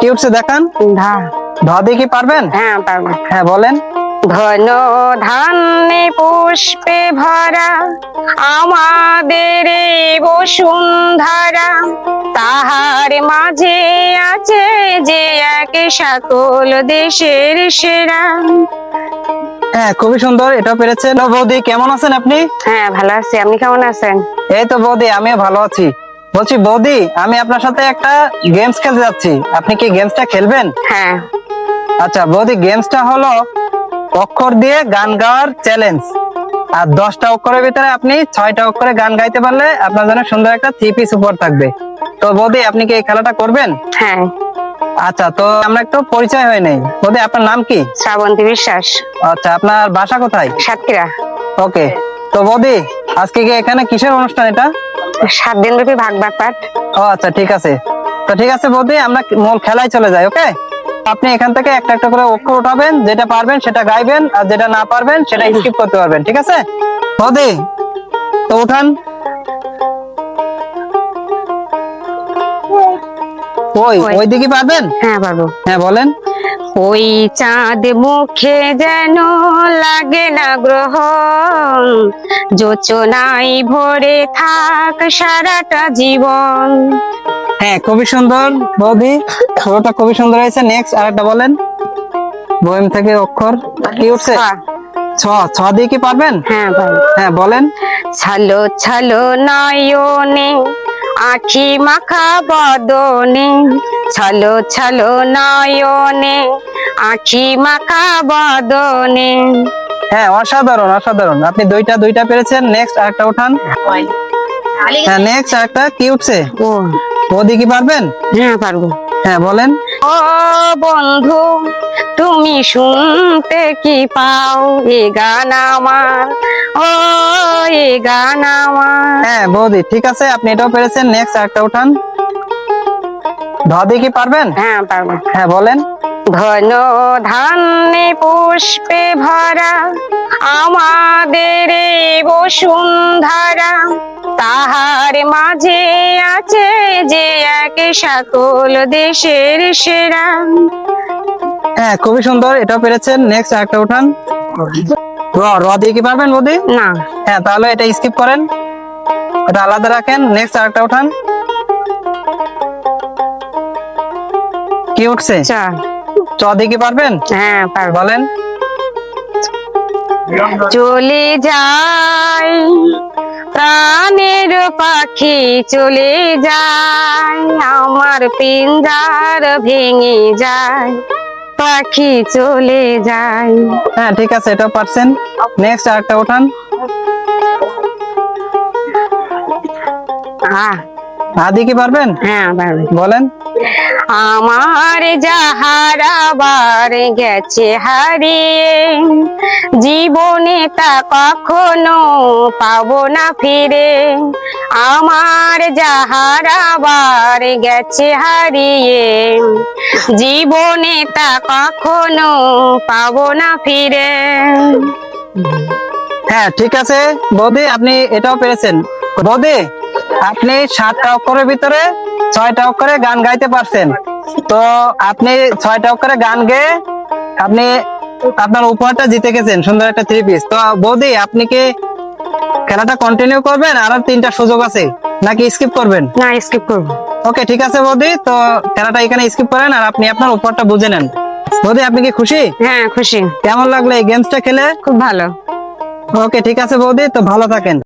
কি উঠছে দেখান। ধা। ধ দিয়ে কি পারবেন? হ্যাঁ পারব। হ্যাঁ বলেন। ঘন ধান্যে পুষ্পে ভরা আমাদের বসুন্ধরা। তাহার মাঝে আছে যে এক সকল দেশের সেরা। হ্যাঁ খুবই সুন্দর এটা পেরেছেন। বৌদি কেমন আছেন আপনি? হ্যাঁ ভালো আছি। আপনি কেমন আছেন? এই তো বৌদি আমিও ভালো আছি। বলছি বৌদি আমি আপনার সাথে একটা গেমস খেলতে যাচ্ছি। আপনি কি গেমসটা খেলবেন? হ্যাঁ। আচ্ছা বৌদি গেমসটা হলো অক্ষর দিয়ে গান গাওয়ার চ্যালেঞ্জ আর দশটা অক্ষরের ভিতরে আপনি ছয়টা অক্ষরে গান গাইতে পারলে আপনার জন্য সুন্দর একটা থ্রি পিস উপর থাকবে। তো বৌদি আপনি কি এই খেলাটা করবেন? হ্যাঁ। আচ্ছা তো আমরা একটু পরিচয় হয়ে নেই। বৌদি আপনার নাম কি? শ্রাবন্তী বিশ্বাস। আচ্ছা আপনার বাসা কোথায়? সাতক্ষীরা। ওকে। তো বৌদি আজকে কি এখানে কিসের অনুষ্ঠান এটা? সাত দিন ব্যাপী ভাগ বাপাট ও আচ্ছা ঠিক আছে। তো ঠিক আছে বৌদি আমরা মূল খেলায় চলে যাই ওকে? আপনি এখান থেকে একটা একটা করে অক্ষর উঠাবেন যেটা পারবেন সেটা গাইবেন আর যেটা না পারবেন সেটা স্কিপ করতে পারবেন ঠিক আছে? বৌদি তো উঠান। ওই ওই। ওই দিকে পারবেন? হ্যাঁ পারব। হ্যাঁ বলেন। ওই চাঁদ মুখে যেন লাগে না গ্রহ। যোচনাই ভরে থাক সারাটা জীবন। হ্যাঁ খুবই সুন্দর বৌদি পুরোটা খুবই সুন্দর হয়েছে। নেক্সট আরেকটা বলেন। বইম থেকে অক্ষর। কি উঠছে? ছা। ছ ছ দিয়ে কি পারবেন? হ্যাঁ ভাই হ্যাঁ বলেন। ছালো ছালো নয়নে আখি মাখা বদনে ছালো ছালো নয়নে আখি মাখা বদনে। হ্যাঁ অসাধারণ অসাধারণ। আপনি দুইটা দুইটা পেরেছেন। নেক্সট আরেকটা উঠান। হ্যাঁ নেক্সট আরেকটা কি উঠছে? ও ওদি কি পারবেন? হ্যাঁ পারব। হ্যাঁ বলেন। ও বন্ধু তুমি শুনতে কি পাও? এ গান আমার ও এ গান আমার। হ্যাঁ বৌদি ঠিক আছে আপনি এটাও পেরেছেন। নেক্সট আরেকটা উঠান। ধ দিয়ে কি পারবেন? হ্যাঁ পারব। হ্যাঁ বলেন। ঘন ধান্যে পুষ্পে ভরা আমাদের বসুন্ধরা। তাহার মাঝে আছে যে এক সকল দেশের সেরা। হ্যাঁ খুবই সুন্দর এটাও পেরেছেন। নেক্সট আরেকটা উঠান। র র দিয়ে কি পারবেন বৌদি? না। হ্যাঁ তাহলে এটা স্কিপ করেন। এটা আলাদা রাখেন। নেক্সট আরেকটা উঠান। কি উঠছে? চ। কি পারবেন? হ্যাঁ পারব। বলেন। চলে যায় প্রাণের পাখি চলে যায় আমার পিঞ্জার ভেঙে যায় পাখি চলে যায় হ্যাঁ ঠিক আছে এটাও পারছেন। নেক্সট আরেকটা আহ, আদি কি পারবেন? হ্যাঁ পারবে। বলেন। আমার যাহার আবার গেছে হারিয়ে, জীবনে তা কখনো পাব না ফিরে। আমার যাহার আবার গেছে হারিয়ে, জীবনে তা কখনো পাব না ফিরে। হ্যাঁ ঠিক আছে। বৌদি, আপনি এটাও পেরেছেন। বৌদি, আপনি সাতটা অক্ষরের ভিতরে ছয়টা অক্ষরে গান গাইতে পারছেন। তো আপনি ছয়টা অক্ষরে গান গেয়ে আপনি আপনার উপহারটা জিতে গেছেন সুন্দর একটা থ্রি পিস তো বৌদি আপনি কি খেলাটা কন্টিনিউ করবেন? আর তিনটা সুযোগ আছে নাকি স্কিপ করবেন? না স্কিপ করব। ওকে ঠিক আছে বৌদি তো খেলাটা এখানে স্কিপ করেন আর আপনি আপনার উপহারটা বুঝে নেন। বৌদি আপনি কি খুশি? হ্যাঁ খুশি। কেমন লাগল এই গেমসটা খেলে? খুব ভালো। ওকে ঠিক আছে বৌদি তো ভালো থাকেন।